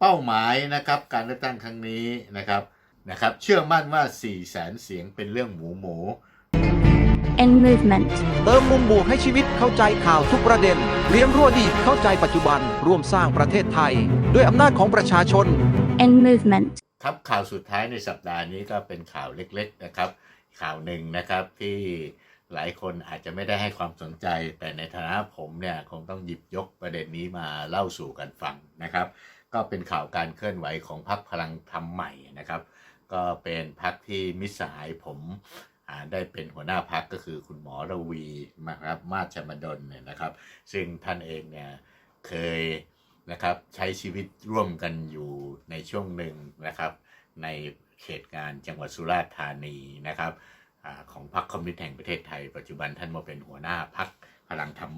เป้าหมายนะครับการเลือกตั้งครั้งนี้นะครับนะครับเชื่อมั่นว่า 4 0 0แสนเสียงเป็นเรื่องหมูหมู in movement, เติมมุมบวกให้ชีวิตเข้าใจข่าวทุกประเด็น เรียนรู้อดีตเข้าใจปัจจุบันร่วมสร้างประเทศไทย ด้วยอำนาจของประชาชน in movement, ครับข่าวสุดท้ายในสัปดาห์นี้ก็เป็นข่าวเล็กๆนะครับ ข่าวหนึ่งนะครับที่หลายคนอาจจะไม่ได้ให้ความสนใจ แต่ในฐานะผมเนี่ยคงต้องหยิบยกประเด็นนี้มาเล่าสู่กันฟังนะครับ ก็เป็นข่าวการเคลื่อนไหวของพรรคพลังธรรมใหม่นะครับ ก็เป็นพรรคที่มิตรสหายผมได้เป็นหัวหน้าพรรคก็คือคุณหมอระวีนะครับมาชมดลเนี่ยนะครับ ซึ่งท่านเองเนี่ยเคยนะครับใช้ชีวิตร่วมกันอยู่ในช่วงหนึ่งนะครับ ในเขตงานจังหวัดสุราษฎร์ธานีนะครับอของพรรคคอมมิวนิสต์แห่งประเทศไทย ปัจจุบันท่านมาเป็นหัวหน้าพรรคพลังธรรม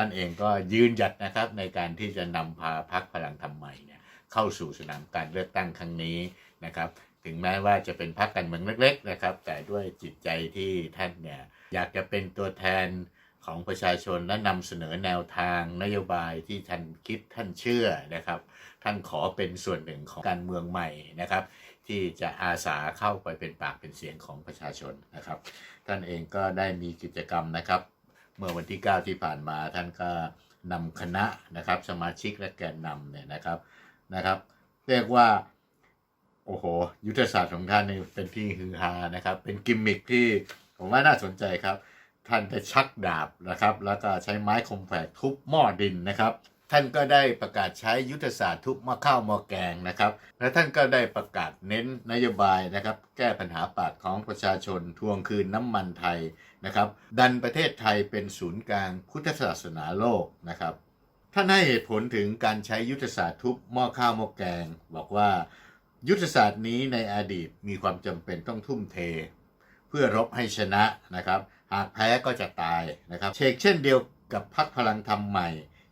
ท่านเองก็ยืนหยัดนะครับในการที่จะนำพาพรรคพลังธรรมใหม่เนี่ยเข้าสู่สนามการเลือกตั้งครั้งนี้นะครับถึงแม้ว่าจะเป็นพรรคการเมืองเล็ก ๆ นะครับ แต่ด้วยจิตใจที่ท่านเนี่ยอยากจะเป็นตัวแทนของประชาชนและนำเสนอแนวทางนโยบายที่ท่านคิดท่านเชื่อนะครับ ท่านขอเป็นส่วนหนึ่งของการเมืองใหม่นะครับ ที่จะอาสาเข้าไปเป็นปากเป็นเสียงของประชาชนนะครับ ท่านเองก็ได้มีกิจกรรมนะครับ เมื่อวันที่ 9 ที่ผ่านมาท่านก็นำคณะนะครับสมาชิกและแกนนำเนี่ยนะครับนะครับ เรียกว่าโอ้โหยุทธศาสตร์ของท่านนี่เป็นที่ฮือฮานะครับ เป็นกิมมิคที่ผมว่าน่าสนใจครับ ท่านได้ชักดาบนะครับ แล้วก็ใช้ไม้คมแฝกทุบหม้อดินนะครับ ท่านก็ได้ประกาศใช้ยุทธศาสตร์ทุบหม้อข้าวหม้อแกงนะครับ และท่านก็ได้ประกาศเน้นนโยบายนะครับ แก้ปัญหาปากท้องประชาชนทวงคืนน้ำมันไทยนะครับ ดันประเทศไทยเป็นศูนย์กลางพุทธศาสนาโลกนะครับ ท่านให้เหตุผลถึงการใช้ยุทธศาสตร์ทุบหม้อข้าวหม้อแกง บอกว่า ยุทธศาสตร์นี้ในอดีตมีความจำเป็นต้องทุ่มเท เพื่อรบให้ชนะนะครับ หากแพ้ก็จะตายนะครับเชกเช่นเดียวกับพรรคพลังธรรมใหม่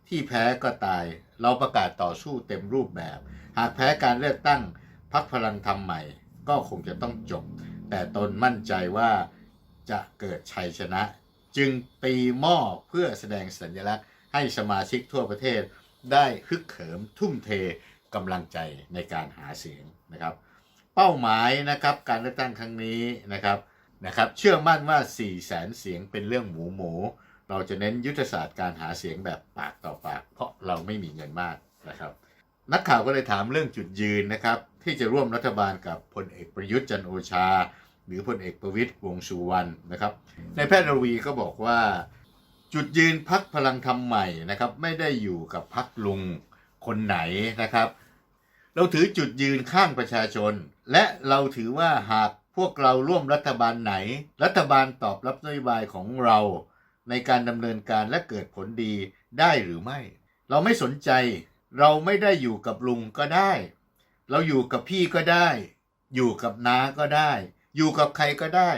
ที่แพ้ก็ตาย เราประกาศต่อสู้เต็มรูปแบบ หากแพ้การเลือกตั้งพรรคพลังธรรมใหม่ ก็คงจะต้องจบ แต่ตนมั่นใจว่าจะเกิดชัยชนะ จึงตีหม้อเพื่อแสดงสัญลักษณ์ ให้สมาชิกทั่วประเทศได้ฮึกเหิมทุ่มเทกำลังใจในการหาเสียงนะครับ เป้าหมายนะครับการเลือกตั้งครั้งนี้นะครับนะครับ เชื่อมั่นว่า4 0 0แสนเสียงเป็นเรื่องหมูหมู เราจะเน้นยุทธศาสตร์การหาเสียงแบบปากต่อปาก เพราะเราไม่มีเงินมากนะครับ นักข่าวก็เลยถามเรื่องจุดยืนนะครับ ที่จะร่วมรัฐบาลกับพลเอกประยุทธ์จันโอชา หรือพลเอกประวิตยวงสุวรรณนะครับ ในแพทย์รวีก็บอกว่า จุดยืนพักพลังธรรมใหม่นะครับ ไม่ได้อยู่กับพักลุงคนไหนนะครับ เราถือจุดยืนข้างประชาชน และเราถือว่าหากพวกเราร่วมรัฐบาลไหน รัฐบาลตอบรับนโยบายของเรา ในการดำเนินการและเกิดผลดีได้หรือไม่ เราไม่สนใจ เราไม่ได้อยู่กับลุงก็ได้ เราอยู่กับพี่ก็ได้ อยู่กับน้าก็ได้ อยู่กับใครก็ได้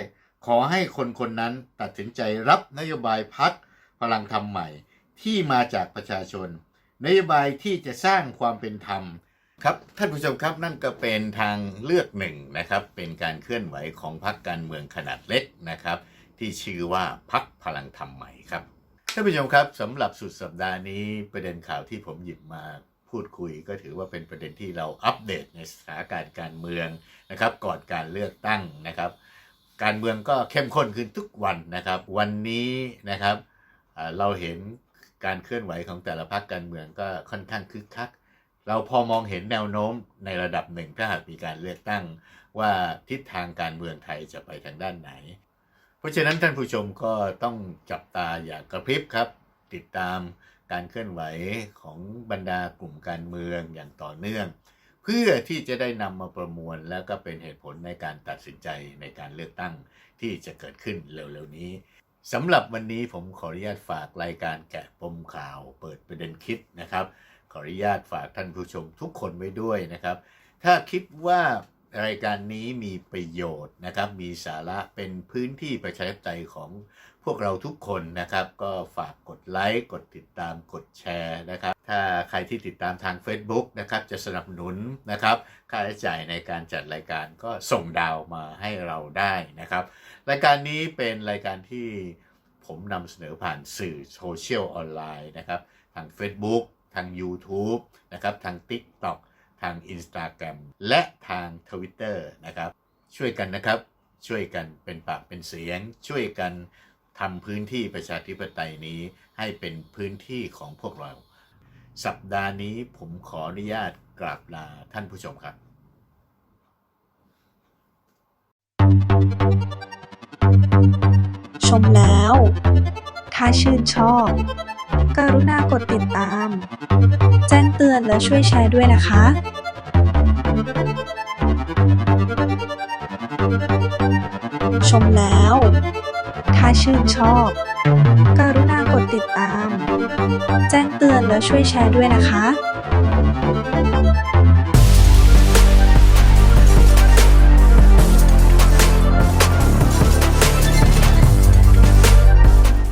ขอให้คนคนนั้นตัดสินใจรับนโยบายพักพลังธรรมใหม่ที่มาจากประชาชน นโยบายที่จะสร้างความเป็นธรรมครับท่านผู้ชมครับนั่นก็เป็นทางเลือกหนึ่งนะครับ เป็นการเคลื่อนไหวของพรรคการเมืองขนาดเล็กนะครับ ที่ชื่อว่าพักพลังธรรมใหม่ครับท่านผู้ชมครับสำหรับสุดสัปดาห์นี้ประเด็นข่าวที่ผมหยิบมาพูดคุยก็ถือว่าเป็นประเด็นที่เราอัปเดตในสถานการณ์การเมืองนะครับก่อนการเลือกตั้งนะครับ การเมืองก็เข้มข้นขึ้นทุกวันนะครับ วันนี้นะครับเราเห็นการเคลื่อนไหวของแต่ละพรรคการเมืองก็ค่อนข้างคึกคัก เราพอมองเห็นแนวโน้มในระดับหนึ่งถ้าหากมีการเลือกตั้ง ว่าทิศทางการเมืองไทยจะไปทางด้านไหน เพราะฉะนั้นท่านผู้ชมก็ต้องจับตาอย่ากระพริบครับ ติดตามการเคลื่อนไหวของบรรดากลุ่มการเมืองอย่างต่อเนื่อง เพื่อที่จะได้นำมาประมวลแล้วก็เป็นเหตุผลในการตัดสินใจในการเลือกตั้งที่จะเกิดขึ้นเร็วๆนี้สำหรับวันนี้ผมขออนุญาตฝากรายการแกะปมข่าว เปิดประเด็นคิดนะครับ ขออนุญาตฝากท่านผู้ชมทุกคนไว้ด้วยนะครับ ถ้าคิดว่า รายการนี้มีประโยชน์นะครับ มีสาระเป็นพื้นที่ประชาธิปไตยของพวกเราทุกคนนะครับ ก็ฝากกดไลค์ กดติดตาม กดแชร์นะครับ ถ้าใครที่ติดตามทาง Facebook นะครับ จะสนับสนุนนะครับ ค่าใช้จ่ายในการจัดรายการก็ส่งดาวมาให้เราได้นะครับ รายการนี้เป็นรายการที่ผมนำเสนอผ่านสื่อโซเชียลออนไลน์นะครับ ทาง Facebook ทาง YouTube นะครับ ทาง TikTok ทาง Instagram และทาง Twitter นะครับ ช่วยกันนะครับ ช่วยกันเป็นปากเป็นเสียง ช่วยกันทำพื้นที่ประชาธิปไตยนี้ให้เป็นพื้นที่ของพวกเรา สัปดาห์นี้ผมขออนุญาตกราบลาท่านผู้ชมครับ ชมแล้ว ถ้าชื่นชอบ กรุณากดติดตาม แจ้งเตือนและช่วยแชร์ด้วยนะคะชมแล้ว ถ้าชื่นชอบ กรุณากดติดตาม แจ้งเตือนและช่วยแชร์ด้วยนะคะ